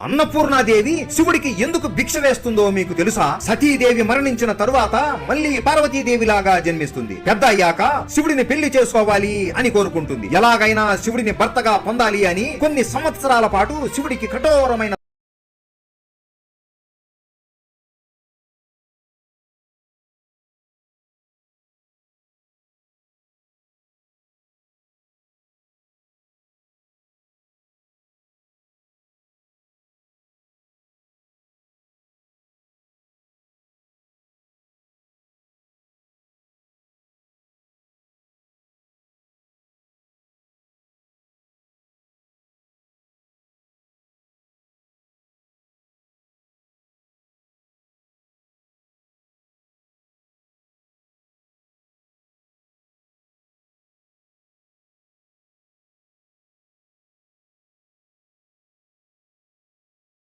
అన్నపూర్ణాదేవి శివుడికి ఎందుకు భిక్ష వేస్తుందో మీకు తెలుసా? సతీదేవి మరణించిన తరువాత మళ్ళీ పార్వతీదేవి లాగా జన్మిస్తుంది. పెద్ద అయ్యాక శివుడిని పెళ్ళి చేసుకోవాలి అని కోరుకుంటుంది. ఎలాగైనా శివుడిని భర్తగా పొందాలి అని కొన్ని సంవత్సరాల పాటు శివుడికి కఠోరమైన